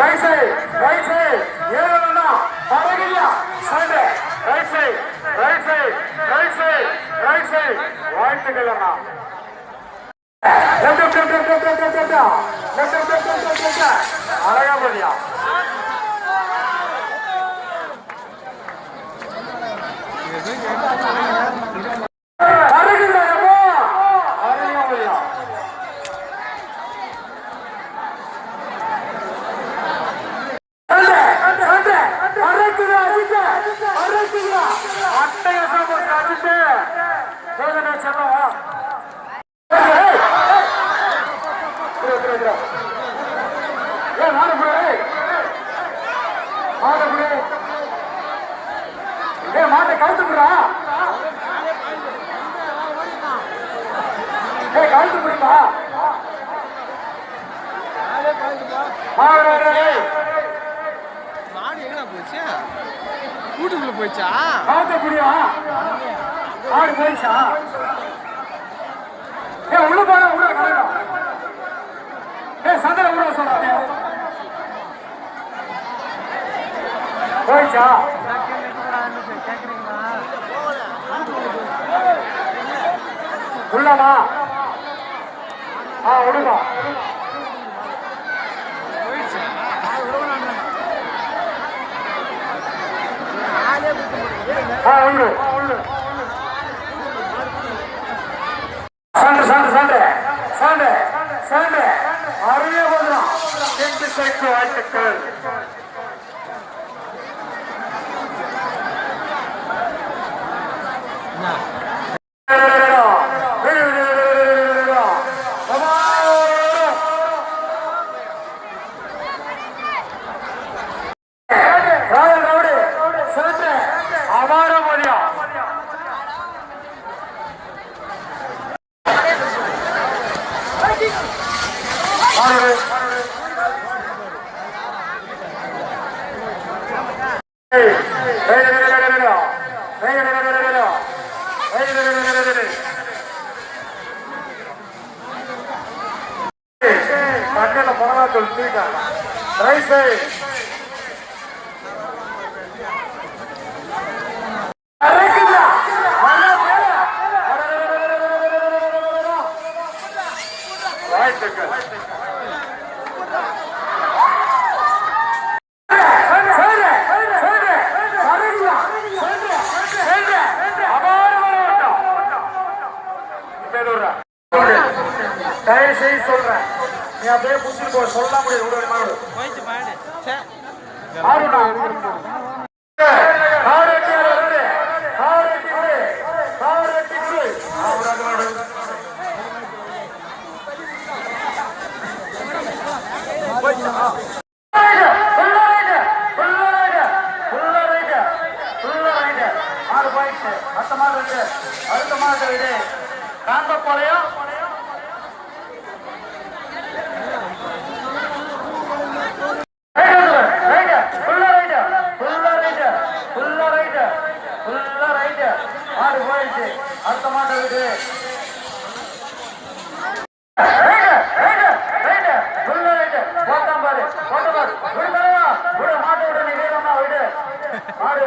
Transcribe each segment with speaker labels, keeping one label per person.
Speaker 1: Right side right side ஏறணும்னா படகில்ல சண்டை right side right side right side right side வாழ்த்துக்கள் அண்ணா ஏ கழுத்து பிடிப்பா மாடு
Speaker 2: எங்க போச்சா? கூட்டுக்குள்ள போச்சா
Speaker 1: கழுத்த பிடிவா மாடு போயிச்சா ஏ உள்ள போற உள்ள கலடா ஏ சந்தல உள்ள சொல்றாங்க போயிச்சா உள்ளவா ஆ விடுமா
Speaker 2: போயிடுச்சா
Speaker 1: ஆ உண்டு. சண்டை சண்டை சண்டை. சண்டை சண்டை. அருமையா போதும் தெற்கு சைக்கு வாழ்த்துக்கள் ராயல் அபார மொழியா தண்ணியில் பரவாயில்ல சொல்லிட்டு ரைட் சைடு Wait,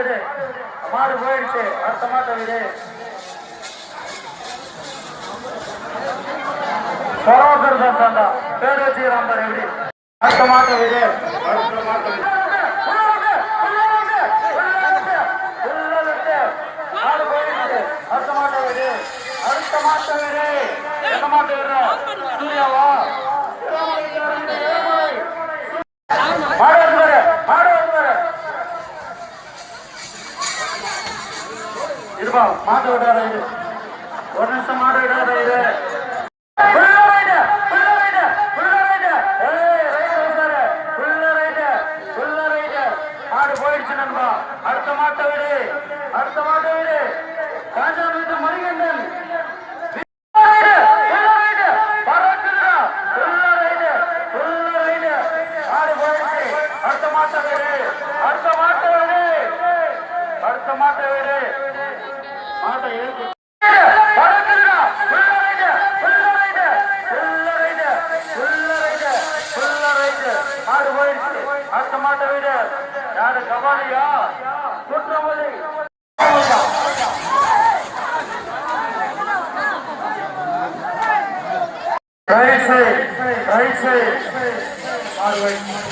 Speaker 1: விடு மாடு போயிடுச்சு அடுத்த மாட்டை விடு சரோசர் தான் சண்டா பேர் வச்சுக்கிறான் பாரு எப்படி அடுத்த மாட்டை விடு அடுத்த மாட்டை விடு அடுத்த மாட்டை விடு அடுத்த மாட்டை விடு எந்த மாட்டை விடுற சூர்யாவா மாடு இருப்பா மாட்ட விடாத ஒரு நிமிஷமா forward, Hardwick.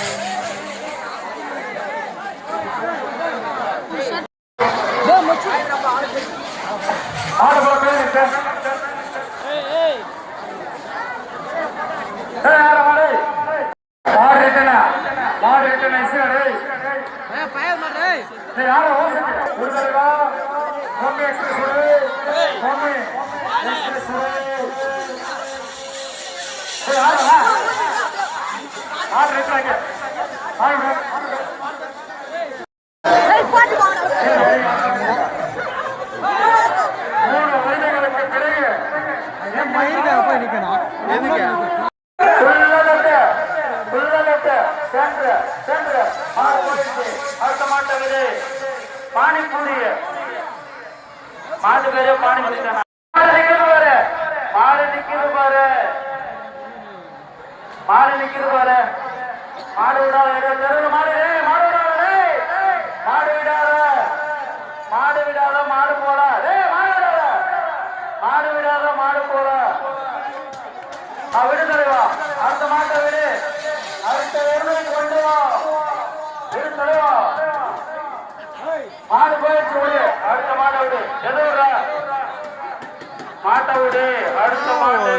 Speaker 1: Mummy express mummy express ಯಾರು நிறுத்து. ஏய், யாரு மாடு? ஆடு ஆடு பேரு பானிபூரி மாடு நிக்குது பாரு மாடு பாரு மாடு நிக்குது பாரு. மாடு விடாத. தெருவுல மாடு. மாடு விடாத. மாடு விடாத. மாடு விடாத மாடு போல மாடு விடாத. மாடு விடாத மாடு போல விடு தலைவா. அடுத்த மாட்டை விடு. அடுத்த வேலைக்கு கொண்டு வா. விடு தலைவா. மாடு போயிடுச்சு விடு. அடுத்த மாட்டை விடு. எது விடுற மாட்டை விடு. அடுத்த மாட்டை